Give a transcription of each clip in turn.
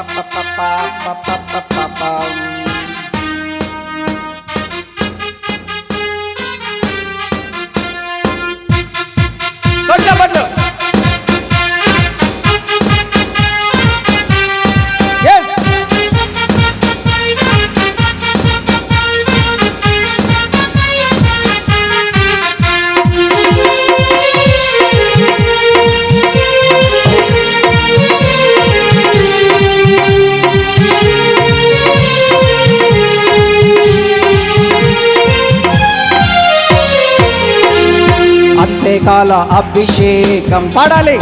pa pa pa pa pa అంతేకాల అభిషేకం పడాలి.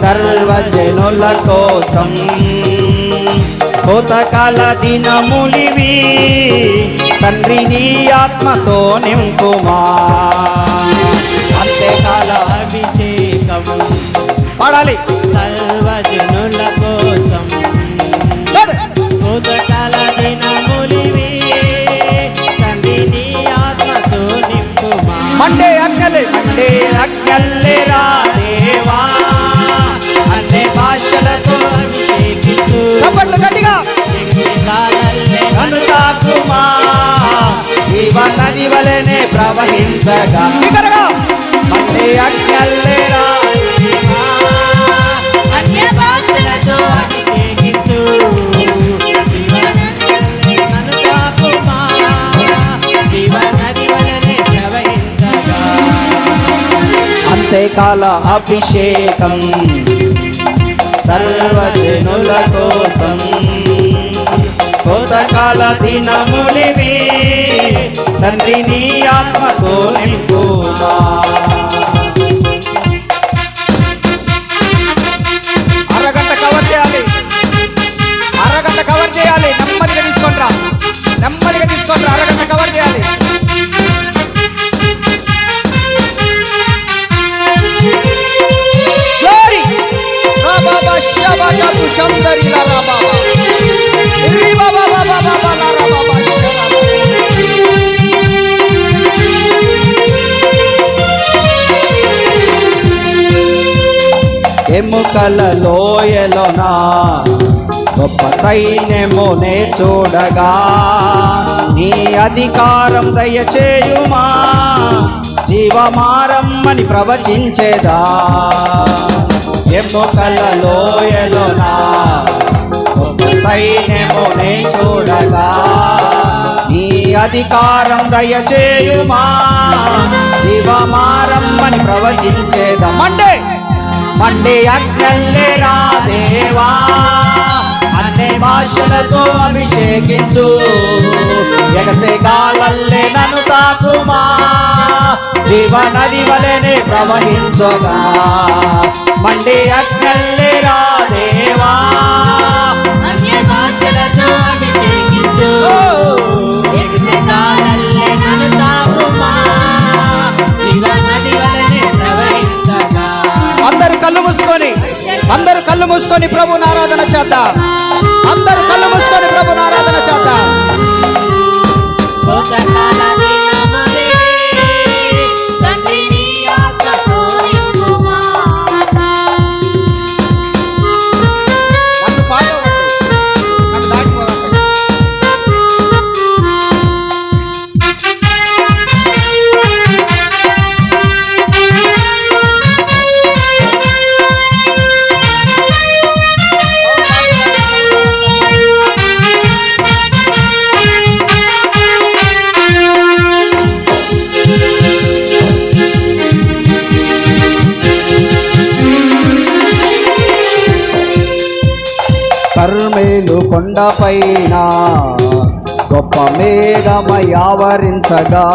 సర్వజనుల కోసం కోతకాల దినములివి తండ్రి నీ ఆత్మతో నింపుమా. అంతేకాల అభిషేకం పడాలి. సర్వజనుల అక్కల్లే రా దేవా అన్ని భాషలతో అభిషేకించు చప్పట్లు గట్టిగా. కాలల్లే నన్ను తాకుమా జీవ నది వలెనే ప్రవహించగా. మండే అన్య అంతేకాల అభిషేకం. సర్వజనుల కోసం కోతకాల దినములివి తండ్రిని ఆత్మతో నింపుమా. అరగంట కవర్ చేయాలి. అరగంట కవర్ చేయాలి. నెమ్మదిగా తీసుకుంటా నెమ్మదిగా తీసుకుంటా అరగంట ఎముకల లోయలోనా? గొప్ప సైన్యమునే చూడగా నీ అధికారం దయచేయుమా? జీవమారమ్మని ప్రవచించేదా? ఎముకల లోయలోనా గొప్ప సైన్యమునే చూడగా నీ అధికారం దయచేయుమా? శివమారమ్మని ప్రవచించేదా? మండే మండే అగ్నల్లే రా అన్ని భాషలతో అభిషేకించు. ఎగసే గాలల్లే నన్ను తాకుమా. జీవ నది వలెనే ప్రవహించగా. మండే అగ్నల్లే రా దేవా. అన్య భాషలతో అభిషేకించు. ఎగిసే కాలల్లే నన్ను తాకుమా. జీవనది వలనే ప్రవహించగా. అందరు కళ్ళు మూసుకొని అందరు కళ్ళు మూసుకొని ప్రభు ఆరాధన చేద్దాం. అందరు కళ్ళు మూసుకొని ప్రభు ఆరాధన చేద్దాం. కొండపైన గొప్ప మేఘమయావరించగా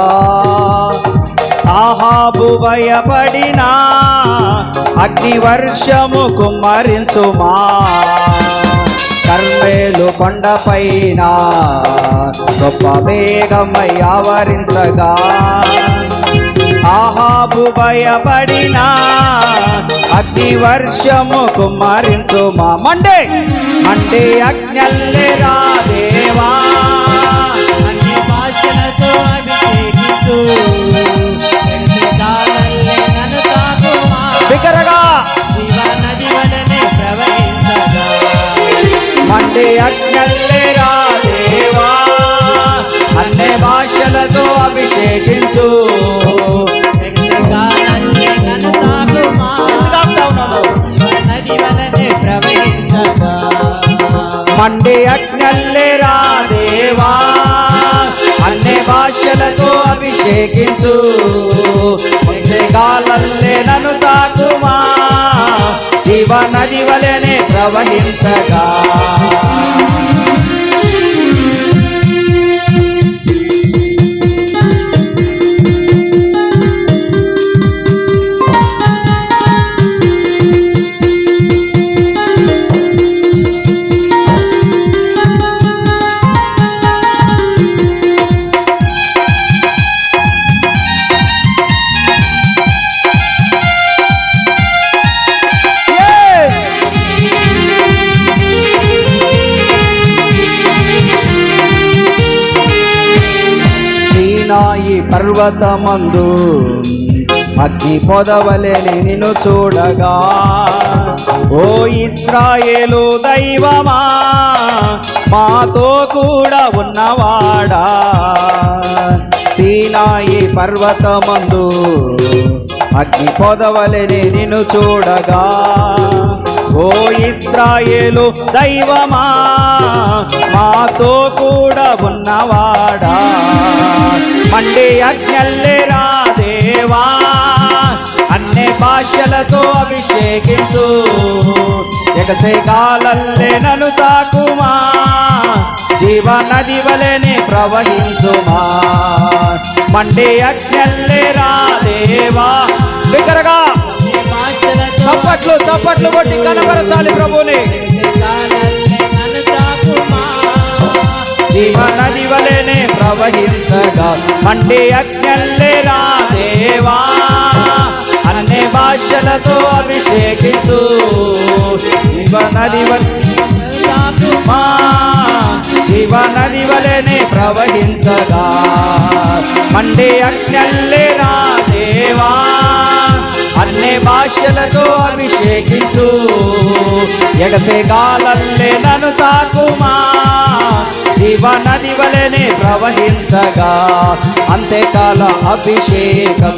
ఆహాబు భయపడిన అగ్ని వర్షము కుమ్మరించుమా. కర్మేలు కొండపైన గొప్ప మేఘమయావరించగా ఆహాబు భయపడిన అగ్ని వర్షము కుమ్మరించుమా. మండే! మండే అగ్నల్లే రా దేవా అన్య భాషలతో అభిషేకించు ఎగిసే కాలల్లే నన్ను తాకుమా? బిగ్గరగా. మండి దేవా. అన్ని భాషలతో అభిషేకించు. కాలల్లే నన్ను తాకుమా. జీవ నది వలెనే ప్రవహించగా. ఈ పర్వతమందు. అగ్ని పొదవలేని నిన్ను చూడగా. ఓ ఇస్రాయేలు దైవమా మాతో కూడా ఉన్నవాడా. సీనాయి పర్వతమందు అగ్ని పొదవలేని నిన్ను చూడగా. ఓ ఇస్రాయేలు దైవమా మాతో కూడా ఉన్నవాడా? మండి అజ్ఞల్లేరా దేవా అన్ని భాషలతో అభిషేకించు. ఎగసేకాలల్లే నను తాకుమా జీవ నది వలెనే ప్రవహించుమా. మండి అజ్ఞల్లేరా దేవా బిగ్గరగా చప్పట్లు చప్పట్లు కొట్టి కనబరచాలి ప్రభుని జగత్కాలన్నీ నన్ను వలెనే ప్రవహించగా అంటే అజ్ఞల్లేరా దేవా? అన్ని భాషలతో అభిషేకించు. జీవ నది జీవనది జీవ నది వలెనే ప్రవహించగా మండి అగ్నల్లేరా దేవా? అన్ని భాషలతో అభిషేకించు. ఎగసే కాలల్లే నన్ను తాకుమా. జీవ నది వలనే ప్రవహించగా. అంతేకాల అభిషేకం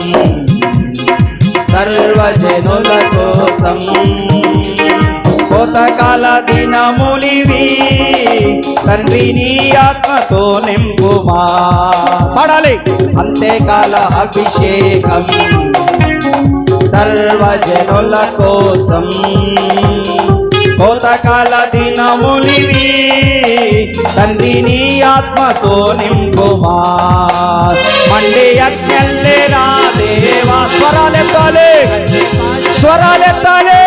సర్వజనుల కోసం కోతకాల దినములివి తండ్రి నీ ఆత్మతో నింపుమా. పడాలి. అంతేకాల అభిషేకం సర్వజనుల కోసం కోతకాల దినములివి తండ్రిని ఆత్మతో నింపుమా. మండి అజ్ఞల్లేరా దేవా స్వరాలెత్తాలే స్వరాలెత్తాలే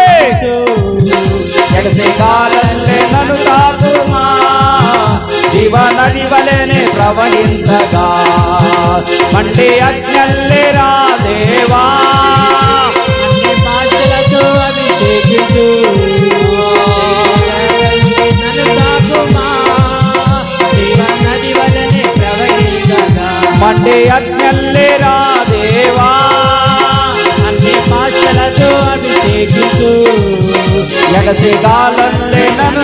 ఎడసే కాలల్లే నన్ను తాకుమా. జీవ నది వలెనే ప్రవహించగా. మండి అజ్ఞల్లేరా దేవా. అభిషేకించు మండి అజ్ఞల్లేరా దేవా. అన్ని భాషలతో అభిషేకించు ఎగసి నన్ను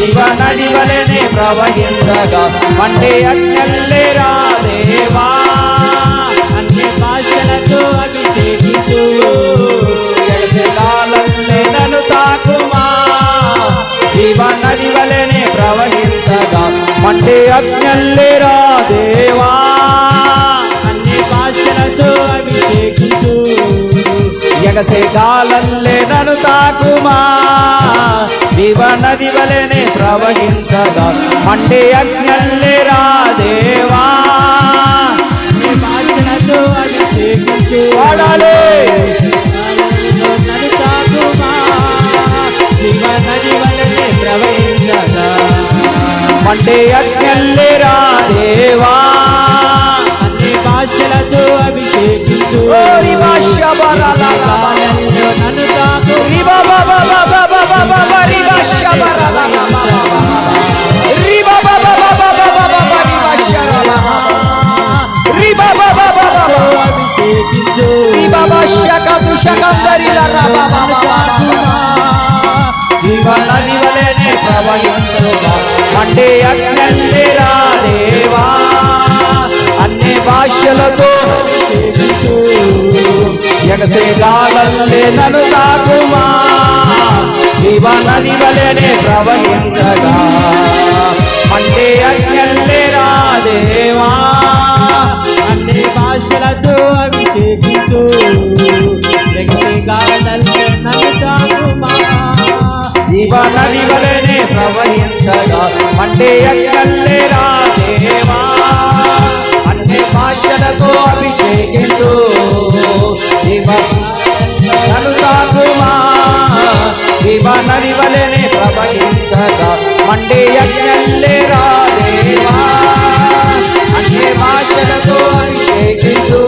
శివ నది వలెనే ప్రవహించగా. మండి అజ్ఞల్లేరా దేవా అన్ని భాషలతో అభిషేకించు. ఎగసి నన్ను తాకుమా. శివ నది వలెనే ప్రవహించగా. మండి అజ్ఞల్లేరా దేవా అన్ని భాషలతో అభిషేకించు. ఎగసే గాలల్లే నన్ను తాకుమా? దివ నది వలెనే ప్రవహించగా. మండే అజ్ఞల్లే రాదేవా అన్ని భాషలతో అభిషేకించు వాడాలి. నన్ను భాషలతో అభిషేకించు ఓరి భాష బరలలా. కాలంలో నన్ను తాకు రిబా బాబా బాబా బాబా బాబా రిబా శబరలలా. రిబా బాబా బాబా బాబా బాబా రిబా శరలలా. రిబా బాబా బాబా బాబా. అభిషేకించు రిబా బాషక దుషకం దరిల రబా బాబా బాబా. జీవ నది వలె ప్రవహించుగా మండే అగ్నల్లే రాదేవా అన్ని భాషలతో అభిషేకించు ఎగసే నన్ను తాకుమా. జీవ నది వలెనే ప్రవహించగా. అంటే అజ్ఞల్లే రాదేవా. అన్ని భాషలతో అభిషేకించు. ఎగసే గాలల్లే నన్ను తాకుమా. జీవ నది వలెనే ప్రవహించగా అంటే అక్కల్లే దేవా. అన్ని భాషలతో అభిషేకించు. జీవ నన్ను తాకుమా జీవ నది వలెనే ప్రవహించగా మండే అక్కల్లే దేవా. అన్ని భాషలతో అభిషేకించు.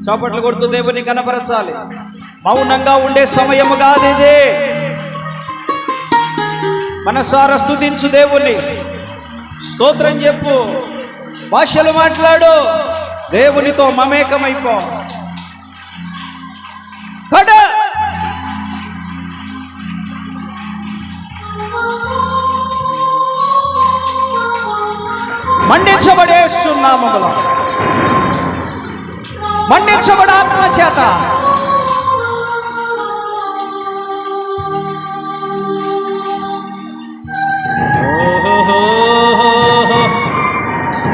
చప్పట్లు కొడుతూ దేవుని కనపరచాలి. మౌనంగా ఉండే సమయము కాదు ఇది. మనసార స్థుతించు దేవుని స్తోత్రం చెప్పు. భాషలు మాట్లాడు. దేవునితో మమేకమైపో. కడ మండించబడే మన్నించబడు ఆత్మ చేత.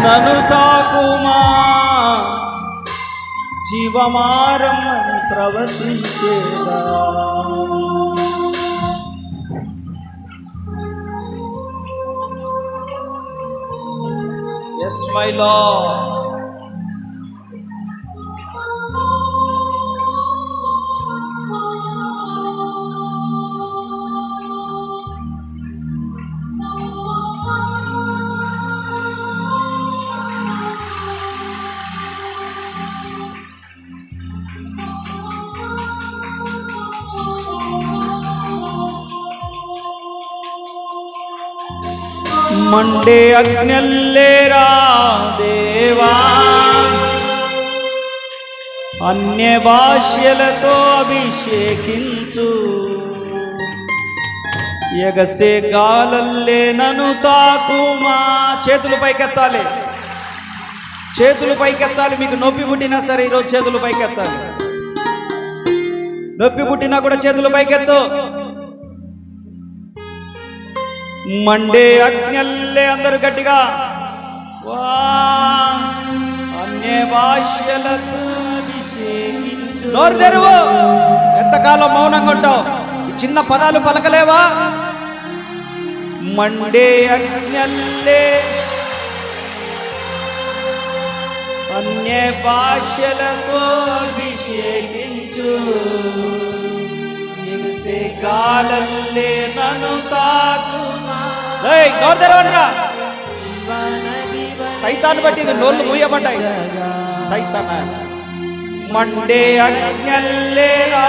నను తాకుమా జీవమారమ్మని ప్రవచించేదా. ఎస్ మై లాడ్ మండే అగ్నల్లేరా దేవా అన్య భాష్యలతో అభిషేకించు. ఎగసే గాలల్లే నను తాకుమా చేతులు పైకెత్తాలి. చేతులు పైకెత్తాలి. మీకు నొప్పి పుట్టినా సరే ఈరోజు చేతులు పైకెత్తాలి. నొప్పి పుట్టినా కూడా చేతులు పైకెత్తు. మండే అగ్నల్లే అందరు గట్టిగా. వా అన్య భాషలతో నోరు తెరువు. ఎంతకాలం మౌనంగా ఉంటావు? చిన్న పదాలు పలకలేవా? మండే అగ్నల్లే. అన్య భాషలతో అభిషేకించు. ఎగసే కాలల్లే నన్ను తాకు. నోరు తెరవండిరా. సైతాన్ని బట్టి ఇది నోళ్ళు మూయబడ్డాయి. సైతాన్? మండే అజ్ఞల్లే రా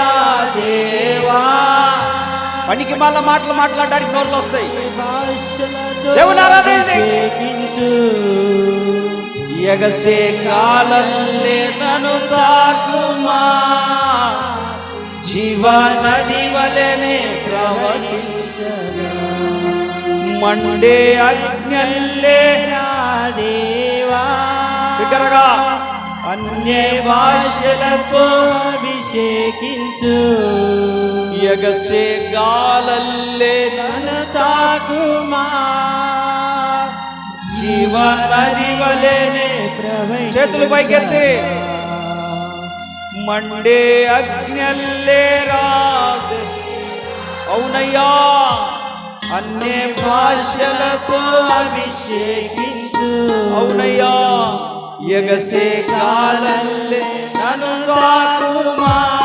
దేవా. పనికి మళ్ళా మాటలు మాట్లాడడానికి నోర్లు వస్తాయి. దేవుని ఆరాధించండి. ఎగసే కాలల్లే నను తాకుమా. జీవ నది వలెనే ప్రవచించగా మండే అగ్నల్లే దేవా బిగ్గరగా అన్య భాషలతో అభిషేకించు ఎగసే గాలల్లే నన్ను తాకుమా జీవ నది వలెనే ప్రవహించు. చేతులు పైకెత్తి మండే అగ్నల్లే రాదు అవునయ్యా అన్య భాషలతో అభిషేకించు. అవునయ్యా. ఎగసే కాలల్లే నన్ను తాకుమా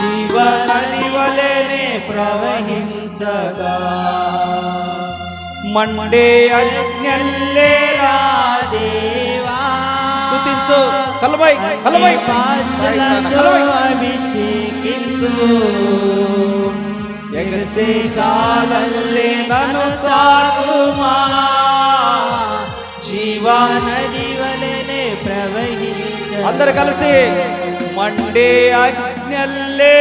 జీవ నది వలెనే ప్రవహించగా. మండే అగ్నల్లే దేవా. స్తుతించు. కలవై కలవై భాషలతో అభిషేకించు. ఎగసే కాలల్లే నన్ను తాకుమా జీవా నది వలెనే ప్రవహించ అందరు కలిసి మండే అగ్నల్లే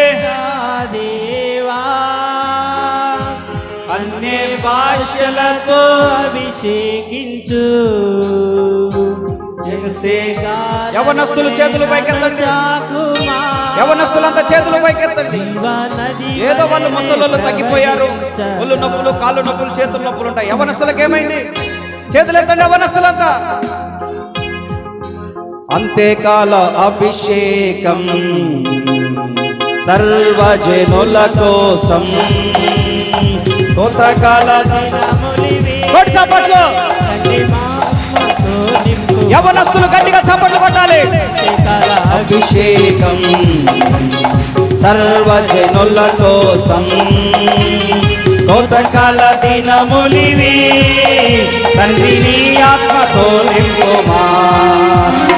దేవా. అన్య భాషలతో అభిషేకించు. ఎగసే యవనస్తులు చేతులు పైకెత్తండి. యవనస్తులంతా చేతులు పైకెత్తండి. ఏదో వాళ్ళు ముసలు తగ్గిపోయారు. ఒళ్ళు నొప్పులు కాళ్ళు నొప్పులు చేతులు నొప్పులు ఉంటాయి. యవనస్తులకు ఏమైంది? చేతులు ఎత్తండి యవనస్తులంతా. అంతేకాల అభిషేకం సర్వజనుల కోసం. కొత్తకాల దినములివి కొట్టి చప్పట్లు తండ్రి మహిమతో నింపు. యవనస్తులు గట్టిగా చప్పట్లు కొట్టాలి అభిషేకం సర్వజనుల కోసం కోతకాల దినములివి తండ్రి నీ ఆత్మతో నింపుమా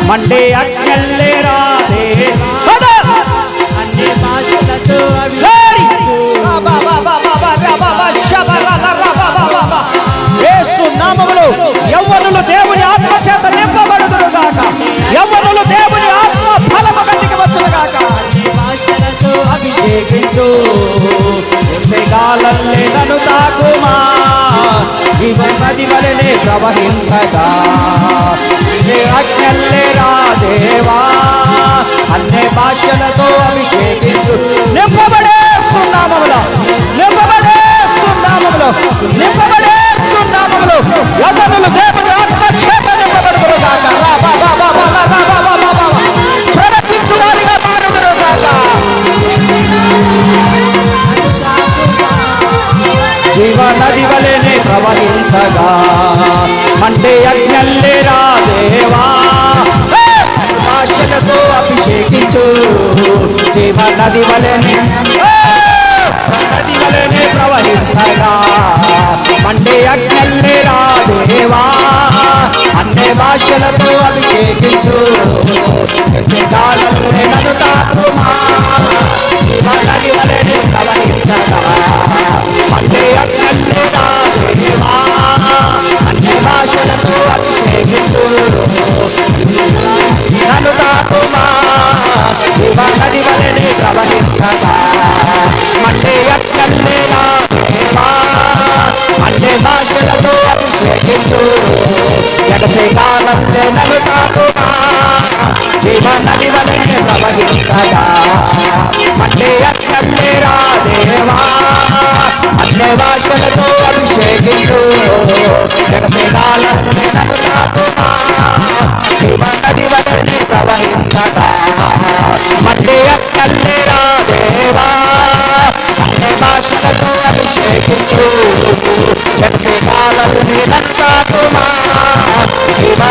మండే అక్కల్లే రాదే! అన్ని భాషలతో. యేసు నామములో యవ్వనులు దేవుని ఆత్మ యవ్వనులు దేవుని ఆత్మ ఫలము గట్టికి వచ్చును గాక అభిషేకించు. ఎంతకాలల్లే నన్ను తాకుమా. జీవన నది వలనే ప్రవహించగా. అజ్ఞల్లే రా దేవా. అన్ని భాషలతో అభిషేకించు. నింపబడే సున్నామములో నింపబడే సున్నామములో నింపబడే సున్నామములో జీవ నది ఎడసే కాలంలో నన్ను తాకుమా శివ ప్రవహించగా అభిషేకించు ప్రవహించగా మళ్ళీ అక్కల్లేరా దేవా భాషలతో అభిషేకించు జగసేనాలను నన్ను తాకుమా శివ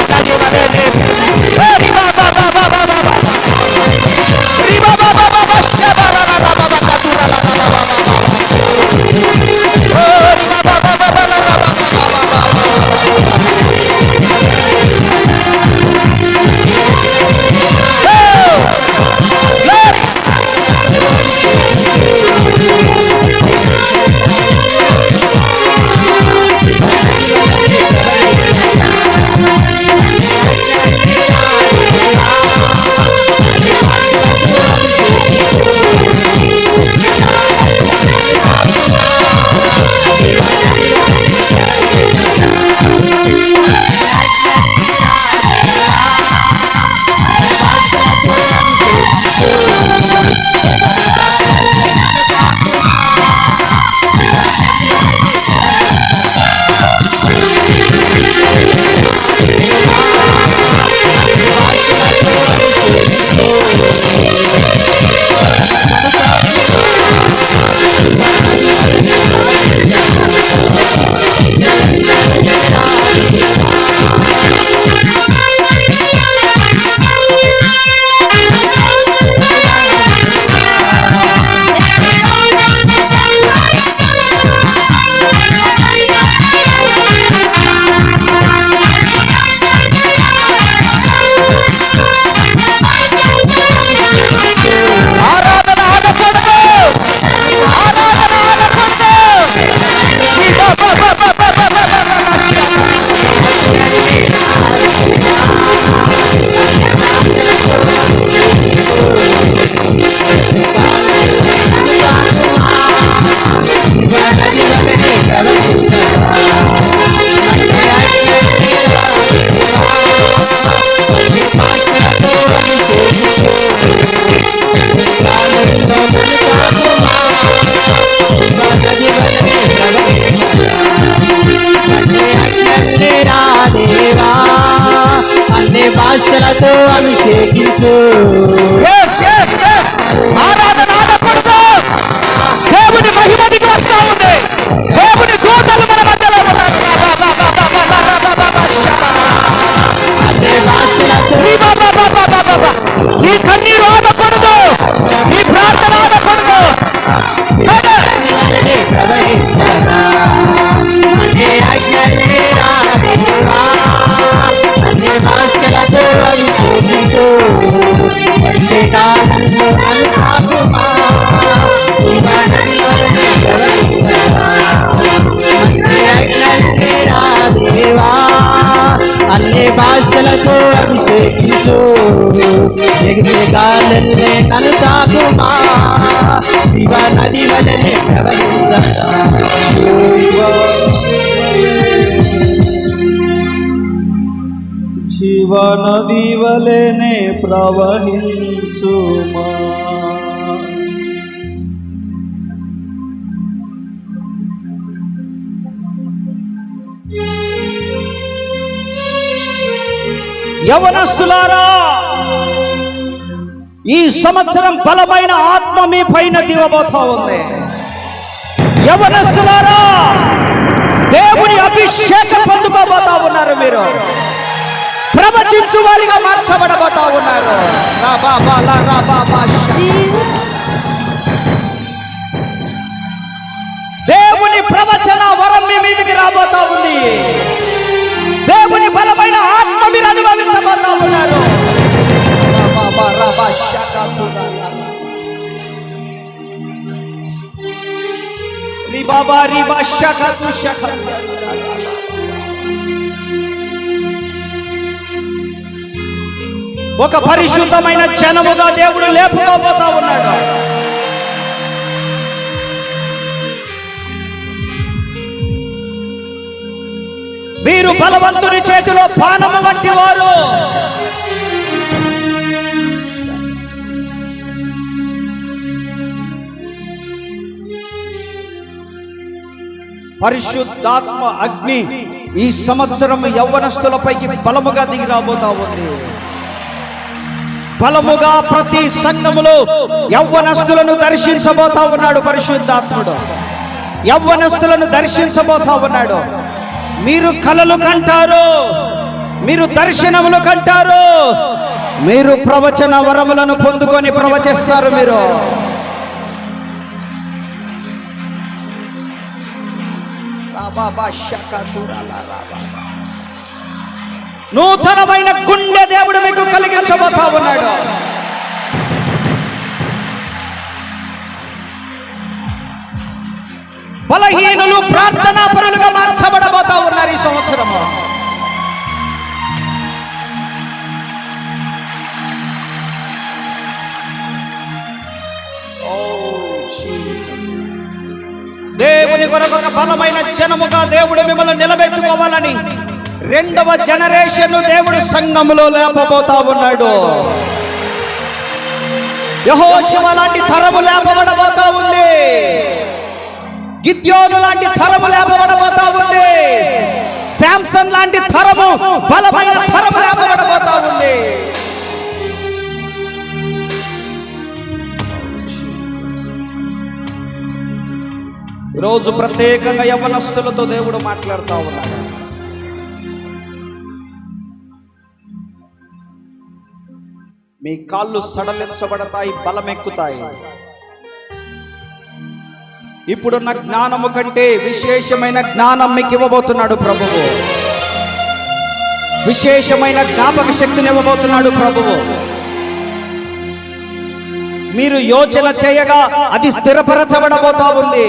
Oh. ఎగిరే గాలల్లే నన్ను తాకుమా శివ నది వలనే శివ నది వలెనే ప్రవహించుమా. యవనస్తులారా! ఈ సంవత్సరం బలమైన ఆత్మ మీ పైన దివబోతా ఉంది. యవనస్తులారా దేవుని అభిషేకం పొందుకోబోతా ఉన్నారు మీరు. ప్రవచించు వారిగా మార్చబడబోతా ఉన్నారు. రా బాబా లా రా బాబా దేవుని ప్రవచన వరం మీ మీదకి రాబోతా ఉంది. దేవుని బలమైన ఆత్మ మీరు అనుభవించబోతా ఉన్నారు. ఒక పరిశుద్ధమైన జనముగా దేవుడు లేపుకోపోతా ఉన్నాడు వీరు బలవంతుని చేతిలో పానము వంటి వారు పరిశుద్ధాత్మ అగ్ని ఈ సంవత్సరం యవ్వనస్తులపైకి బలముగా దిగి రాబోతా ఉంది బలముగా ప్రతి సంఘములో యవ్వనస్తులను దర్శించబోతా ఉన్నాడు పరిశుద్ధాత్ముడు. యవ్వనస్తులను దర్శించబోతా ఉన్నాడు. మీరు కలలు కంటారు మీరు దర్శనములు కంటారు మీరు ప్రవచన వరములను పొందుకొని ప్రవచిస్తారు మీరు. నూతనమైన గుండె దేవుడు మీకు కలిగించబోతా ఉన్నాడు. బలహీనులు ప్రార్థనా పరులుగా మార్చబడబోతా ఉన్నారు ఈ సంవత్సరము. కొరకు ఒక బలమైన జనముగా దేవుడు మిమ్మల్ని నిలబెట్టుకోవాలని రెండవ జనరేషన్ దేవుడు సంఘములో లేపబోతా ఉన్నాడు. యహోశివ లాంటి తరము లేపబడబోతా ఉంది. గిద్యోను లాంటి తరము లేపబడబోతా ఉంది. శాంసన్ లాంటి తరము బలమైన తరము లేపబడబోతా ఉంది. ఈరోజు ప్రత్యేకంగా యవనస్తులతో దేవుడు మాట్లాడుతూ ఉన్నాడు. మీ కాళ్ళు సడలించబడతాయి బలమెక్కుతాయి. ఇప్పుడున్న జ్ఞానము కంటే విశేషమైన జ్ఞానం మీకు ఇవ్వబోతున్నాడు ప్రభువు. విశేషమైన జ్ఞాపక శక్తిని ఇవ్వబోతున్నాడు ప్రభువు. మీరు యోచన చేయగా అది స్థిరపరచబడబోతా ఉంది.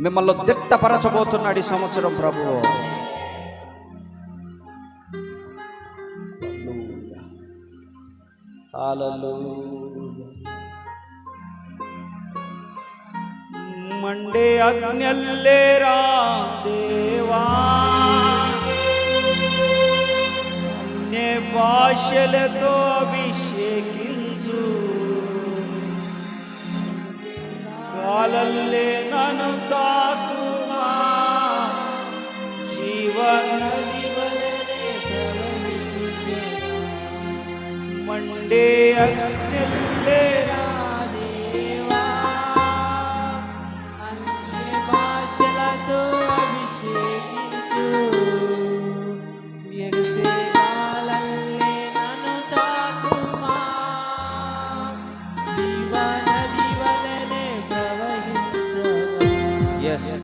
మిమ్మల్ని దిట్టపరచబోతున్నాడు ఈ సంవత్సరం ప్రభువు మండే అగ్నల్లేరా దేవా. భాషలతో అభిషేకించు ಪಾಲಲ್ಲೇ ನಾನು ತಾತುಮ ಜೀವನ ಮಂಡೇ ಅಗ್ನಲ್ಲೇ